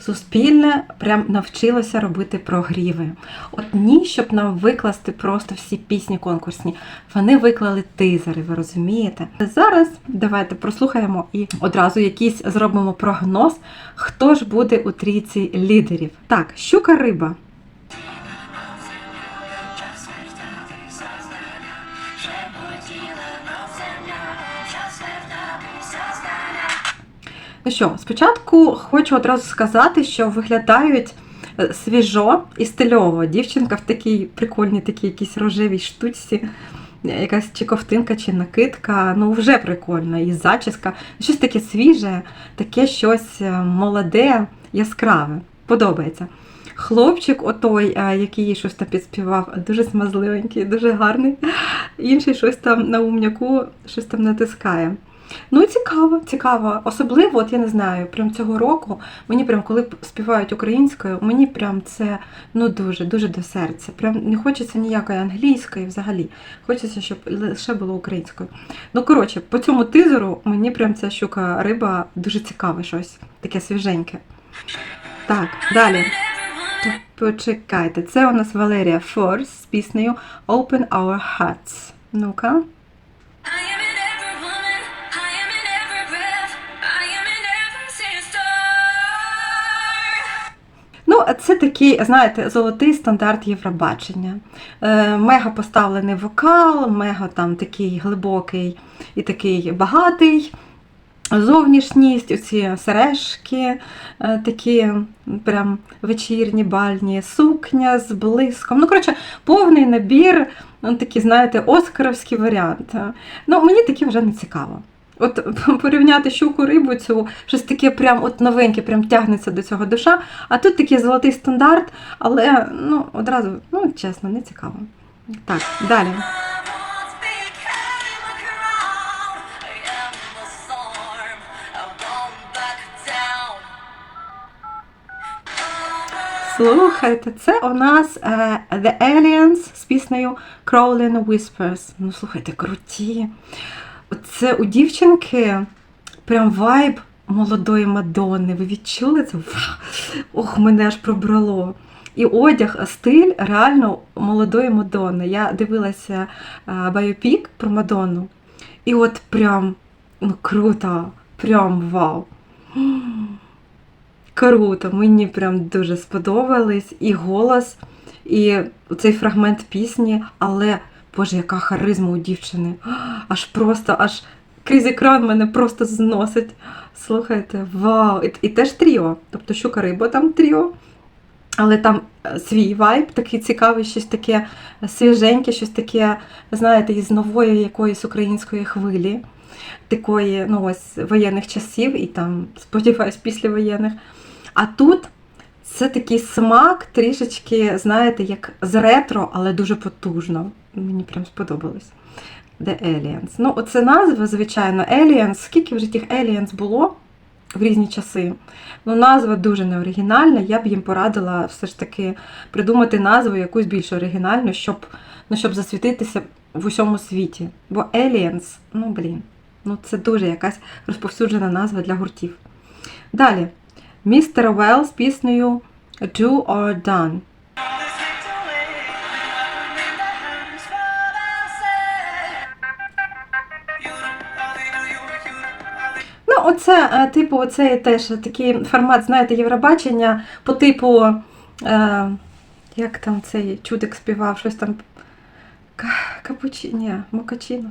суспільне прям навчилося робити прогріви. От ні, щоб нам викласти просто всі пісні конкурсні. Вони виклали тизери, ви розумієте? Зараз давайте прослухаємо і одразу якийсь зробимо прогноз, хто ж буде у трійці лідерів. Так, щука риба. Ну що, спочатку хочу одразу сказати, що виглядають е, свіжо і стильово. Дівчинка в такій прикольній, такій якійсь рожевій штучці, е, якась чи ковтинка, чи накидка. Ну, вже прикольно. І зачіска. Щось таке свіже, таке щось е, молоде, яскраве. Подобається. Хлопчик, отой, який їй щось там підспівав, дуже смазливенький, дуже гарний. Інший щось там на умняку, щось там натискає. Ну, цікаво, цікаво. Особливо, от я не знаю, прям цього року мені прям коли співають українською, мені прям це ну дуже, дуже до серця. Прям не хочеться ніякої англійської взагалі. Хочеться, щоб лише було українською. Ну, коротше, по цьому тизеру мені прям ця щука риба дуже цікаве щось, таке свіженьке. Так, далі. Почекайте, це у нас Валерія Форс з піснею Open Our Hearts. Ну-ка. Це такий, знаєте, золотий стандарт Євробачення. Е, мега поставлений вокал, мега там такий глибокий і такий багатий. Зовнішність, оці сережки, е, такі прям вечірні, бальні, сукня з блиском. Ну, коротше, повний набір, ну, такий, знаєте, оскаровський варіант. Ну, мені таке вже не цікаво. От порівняти щуку рибу, цю щось таке прям от новеньке, прям тягнеться до цього душа. А тут такий золотий стандарт, але ну, одразу, ну, чесно, не цікаво. Так, далі. Слухайте, це у нас е, The Aliens з піснею Crawling Whispers. Ну, слухайте, круті. Це у дівчинки прям вайб молодої Мадонни. Ви відчули це? Ох, мене аж пробрало. І одяг, стиль реально молодої Мадонни. Я дивилася байопік про Мадонну. І от прям ну, круто, прям вау. Круто, мені прям дуже сподобались і голос, і цей фрагмент пісні, але Боже, яка харизма у дівчини. Аж просто, аж крізь екран мене просто зносить. Слухайте, вау! І, і теж тріо. Тобто щука риба там тріо. Але там е, свій вайб, такий цікавий, щось таке свіженьке, щось таке, знаєте, із нової якоїсь української хвилі, такої, ну ось воєнних часів і там, сподіваюсь, післявоєнних. А тут це такий смак, трішечки, знаєте, як з ретро, але дуже потужно. Мені прям сподобалось. The Aliens. Ну, оце назва, звичайно, Aliens. Скільки вже тих Aliens було в різні часи? Ну, назва дуже неоригінальна. Я б їм порадила все ж таки придумати назву якусь більш оригінальну, щоб, ну, щоб засвітитися в усьому світі. Бо Aliens, ну блін, ну це дуже якась розповсюджена назва для гуртів. Далі. Містер Велл з піснею Do or Done. Ну, оце, е, типу, оце теж такий формат, знаєте, Євробачення по типу, е, як там цей чудик співав, щось там. Ка- Капучі... Мокачино.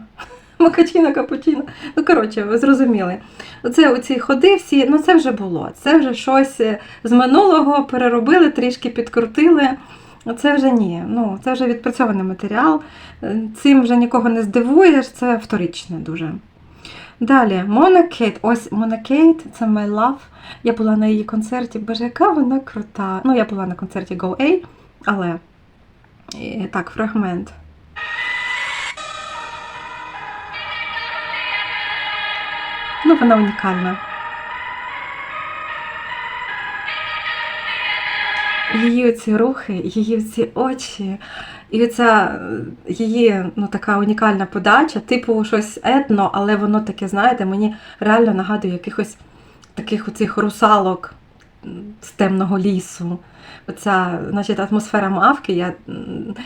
Мокачино, капучино. Ну, коротше, ви зрозуміли. Оце оці ходи всі, ну це вже було. Це вже щось е, з минулого переробили, трішки підкрутили. Це вже ні. Ну, це вже відпрацьований матеріал. Е, Цим вже нікого не здивуєш, це вторичне дуже. Далі, Мона Кейт. Ось Мона Кейт, це My Love. Я була на її концерті. Боже, яка вона крута. Ну, я була на концерті Go A, але е, так, фрагмент. Ну, вона унікальна. Її оці рухи, її ці очі, і ця її ну, така унікальна подача, типу щось етно, але воно таке, знаєте, мені реально нагадує якихось таких оцих русалок з темного лісу. Оця значить, атмосфера мавки. Я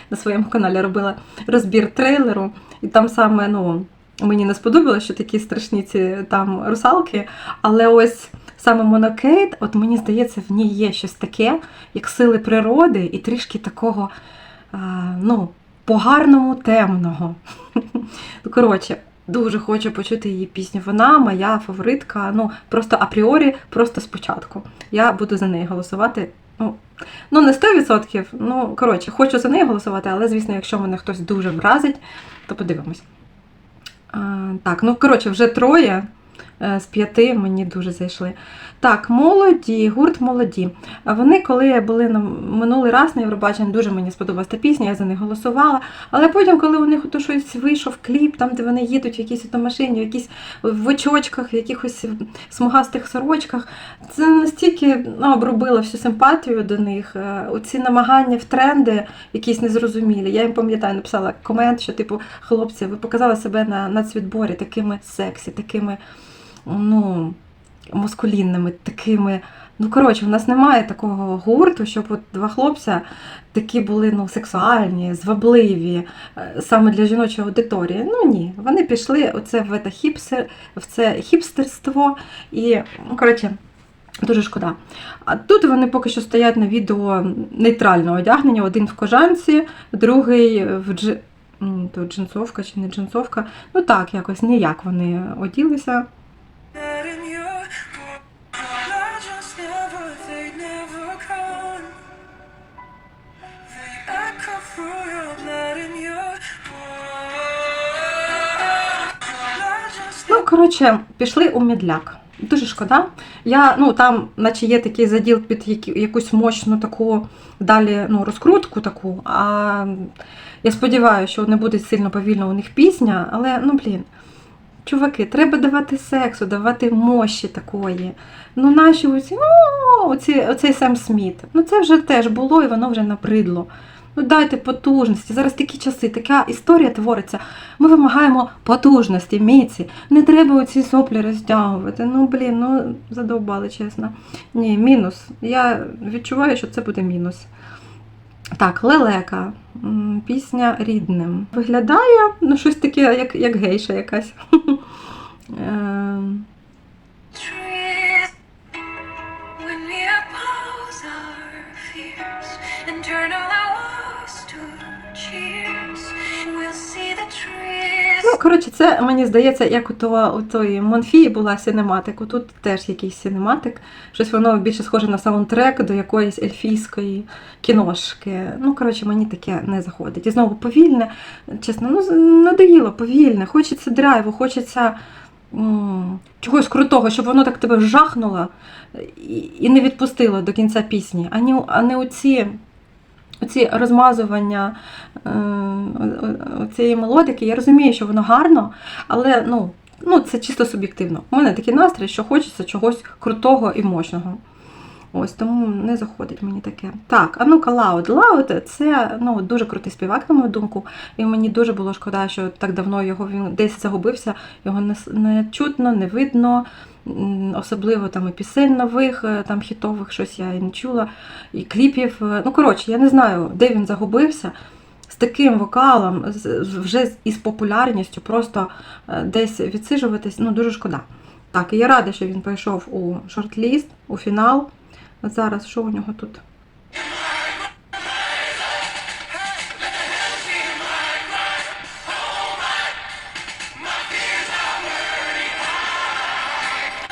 на своєму каналі робила розбір трейлеру, і там саме ну, мені не сподобалося, що такі страшні ці там русалки. Але ось саме Монокейт, от мені здається, в ній є щось таке, як сили природи, і трішки такого, а, ну, по-гарному темного. Ну, Коротше, дуже хочу почути її пісню. Вона моя фаворитка. Ну, просто апріорі, просто спочатку. Я буду за неї голосувати. Ну, ну не 100%. Ну, коротше, хочу за неї голосувати, але, звісно, якщо мене хтось дуже вразить, то подивимось. Так, ну коротше, вже троє з п'яти мені дуже зайшли. Так, молоді, гурт молоді. Вони, коли були на минулий раз на Євробаченні, дуже мені сподобалася пісня, я за них голосувала. Але потім, коли у них щось вийшов кліп, там, де вони їдуть в якійсь машині, в якісь в очочках, в якихось смугастих сорочках, це настільки ну, обробило всю симпатію до них. Е, Оці намагання в тренди якісь незрозумілі. Я їм пам'ятаю, написала комент, що типу, хлопці, ви показали себе на нацвідборі такими сексі, такими ну, маскулінними, такими. Ну, коротше, в нас немає такого гурту, щоб от два хлопця такі були ну, сексуальні, звабливі, е, саме для жіночої аудиторії. Ну ні, вони пішли оце в це, хіпсер, в це хіпстерство і, ну, коротше, дуже шкода. А тут вони поки що стоять на відео нейтрального одягнення, один в кожанці, другий в джинсовка чи не джинсовка. Ну так, якось ніяк вони оділися. Коротше, пішли у мідляк. Дуже шкода. Я, ну, там, наче є такий заділ під якусь мощну таку далі ну, розкрутку таку. А я сподіваюся, що не буде сильно повільно у них пісня, але ну блін. Чуваки, треба давати сексу, давати мощі такої. Ну, наші оці, ну, оці, оцей Сем Сміт. Ну, це вже теж було і воно вже набридло. Ну, дайте потужності. Зараз такі часи, така історія твориться. Ми вимагаємо потужності, міці. Не треба оці соплі розтягувати. Ну, блін, ну задовбали, чесно. Ні, мінус. Я відчуваю, що це буде мінус. Так, лелека. Пісня рідним. Виглядає ну, щось таке, як, як гейша якась. коротше, це мені здається, як у, у тої Монфії була синематик. Тут теж якийсь синематик. Щось воно більше схоже на саундтрек до якоїсь ельфійської кіношки. Ну, коротше, мені таке не заходить. І знову повільне, чесно, ну надоїло повільне. Хочеться драйву, хочеться чогось крутого, щоб воно так тебе жахнуло і, не відпустило до кінця пісні, а не, не оці. Оці розмазування е, цієї мелодики, я розумію, що воно гарно, але ну, ну, це чисто суб'єктивно. У мене такий настрій, що хочеться чогось крутого і мощного. Ось тому не заходить мені таке. Так, а ну-ка, Лаут. Лаут це ну, дуже крутий співак, на мою думку. І мені дуже було шкода, що так давно його він десь загубився, його не, не чутно, не видно. Особливо там і пісень нових, е, там хітових, щось я і не чула, і кліпів. Е, Ну, коротше, я не знаю, де він загубився. З таким вокалом, вже із популярністю, просто е, десь відсиджуватись, ну дуже шкода. Так, і я рада, що він прийшов у шорт-ліст, у фінал. Зараз що у нього тут?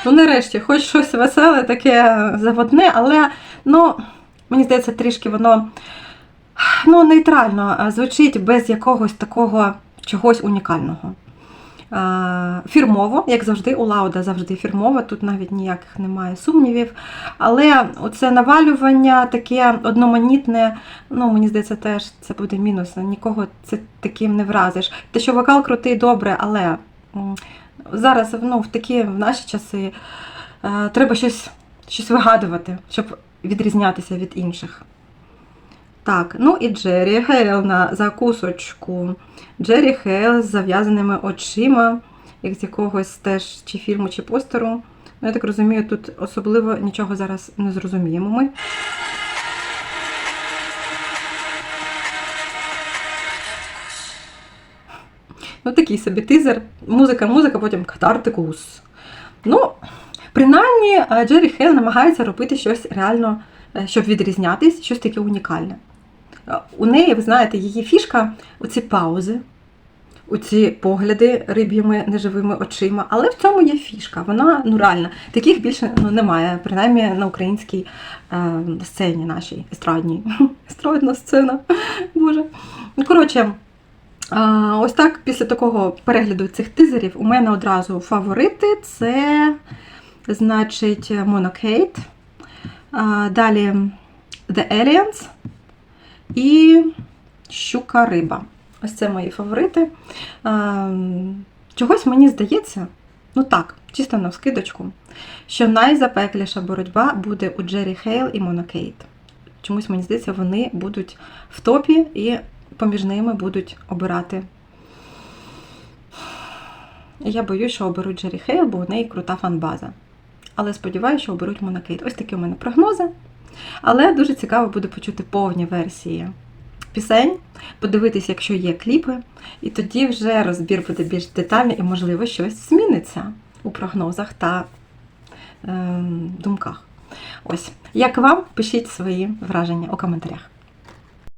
Ну, нарешті, хоч щось веселе, таке заводне, але ну, мені здається, трішки воно ну, нейтрально звучить без якогось такого чогось унікального. А, Фірмово, як завжди, у Лауда завжди фірмово, тут навіть ніяких немає сумнівів. Але оце навалювання таке одноманітне, ну мені здається, теж це буде мінус. Нікого це таким не вразиш. Те, що вокал крутий, добре, але зараз ну, в такі в наші часи е, треба щось, щось вигадувати, щоб відрізнятися від інших. Так, ну і Джері Хейл на закусочку. Джері Хейл з зав'язаними очима, як з якогось теж чи фільму, чи постеру. Я так розумію, тут особливо нічого зараз не зрозуміємо ми. Ну, такий собі тизер. Музика, музика, потім катартикус. Ну, принаймні, е, Джері Хейл намагається робити щось реально, е, щоб відрізнятись, щось таке унікальне. У неї, ви знаєте, її фішка оці паузи, оці погляди риб'ями неживими очима. Але в цьому є фішка. Вона ну реально таких більше ну, немає, принаймні на українській е, сцені нашій естрадній. Естрадна сцена. Боже. Ну, коротше. А, ось так, після такого перегляду цих тизерів, у мене одразу фаворити це, значить, Monocade, а, далі The Aliens і Щука Риба. Ось це мої фаворити. Чогось мені здається, ну так, чисто на вскидочку, що найзапекліша боротьба буде у Джері Хейл і Monocade. Чомусь мені здається, вони будуть в топі і поміж ними будуть обирати. Я боюсь, що оберуть Джері Хейл, бо у неї крута фанбаза. Але сподіваюся, що оберуть Монокейт. Ось такі у мене прогнози. Але дуже цікаво буде почути повні версії пісень, подивитись, якщо є кліпи, і тоді вже розбір буде більш детальний і, можливо, щось зміниться у прогнозах та е, думках. Ось, як вам, пишіть свої враження у коментарях.